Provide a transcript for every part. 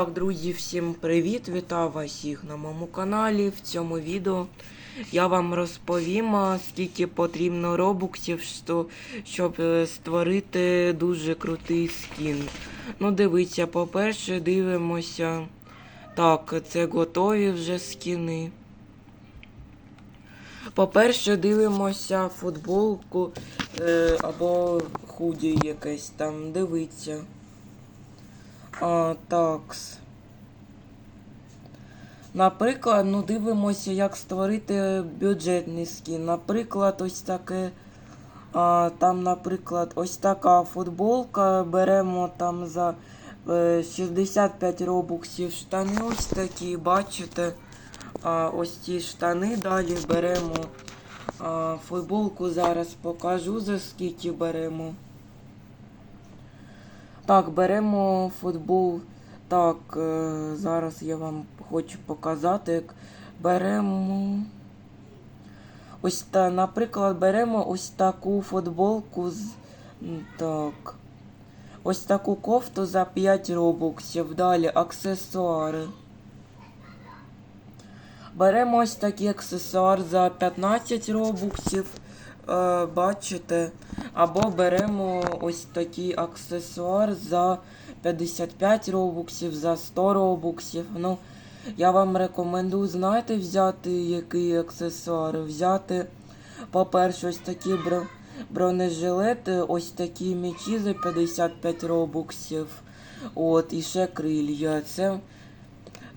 Так, друзі, всім привіт! Вітаю вас всіх на моєму каналі. В цьому відео я вам розповім, скільки потрібно робоксів, щоб е, створити дуже крутий скін. Ну, дивіться, по-перше, дивимося. Так, це готові вже скіни. По-перше, дивимося футболку е, або худі якесь там. Дивіться. Такс. Наприклад, ну дивимося, як створити бюджетний скін. Наприклад, ось таке. А, там, наприклад, ось така футболка. Беремо там за е, 65 робоксів штани. Ось такі, бачите. А, ось ці штани. Далі беремо а, футболку. Зараз покажу за скільки беремо. Так, беремо футбол. Так, е, зараз я вам хочу показати, беремо. Ось та, наприклад, беремо ось таку футболку з. Так. Ось таку кофту за 5 робоксів. Далі аксесуари. Беремо ось такий аксесуар за 15 робоксів. Е, бачите? Або беремо ось такий аксесуар за 55 робоксів, за 100 робоксів. Ну, я вам рекомендую, знаєте, взяти який аксесуар. Взяти, по-перше, ось такі бро... бронежилети, ось такі мечі за 55 робоксів. От, і ще крилья. Це.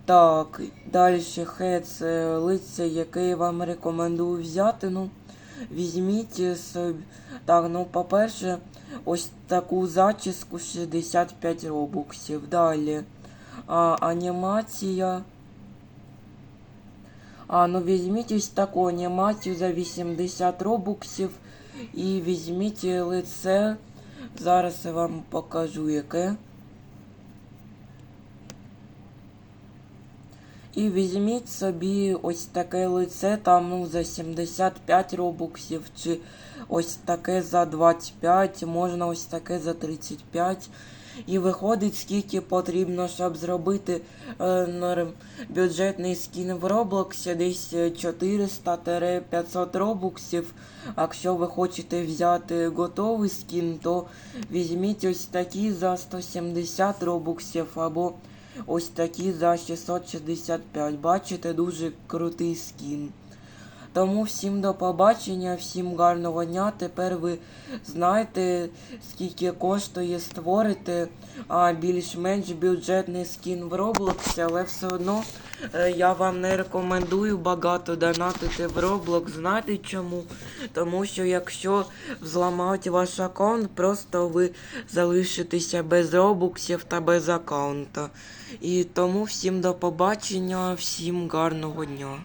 Так, далі хет це лице, яке я вам рекомендую взяти. Ну, візьміть собі. Так, ну, по-перше, ось таку зачіску 65 робоксів. Далі. А, анімація. А, ну візьміть ось таку анімацію за 80 робоксів. І візьміть лице. Зараз я вам покажу яке. І візьміть собі ось таке лице там ну, за 75 робоксів, чи ось таке за 25, можна ось таке за 35. І виходить, скільки потрібно, щоб зробити е, бюджетний скін в Роблоксі, десь 400-500 робоксів. Якщо ви хочете взяти готовий скін, то візьміть ось такі за 170 робоксів або Ось такі за 665. Бачите, дуже крутий скін. Тому всім до побачення, всім гарного дня. Тепер ви знаєте, скільки коштує створити більш-менш бюджетний скін в Roblox, але все одно е, я вам не рекомендую багато донатити в Roblox. Знаєте чому? Тому що якщо взламають ваш аккаунт, просто ви залишитеся без робоксів та без аккаунта. І тому всім до побачення, всім гарного дня.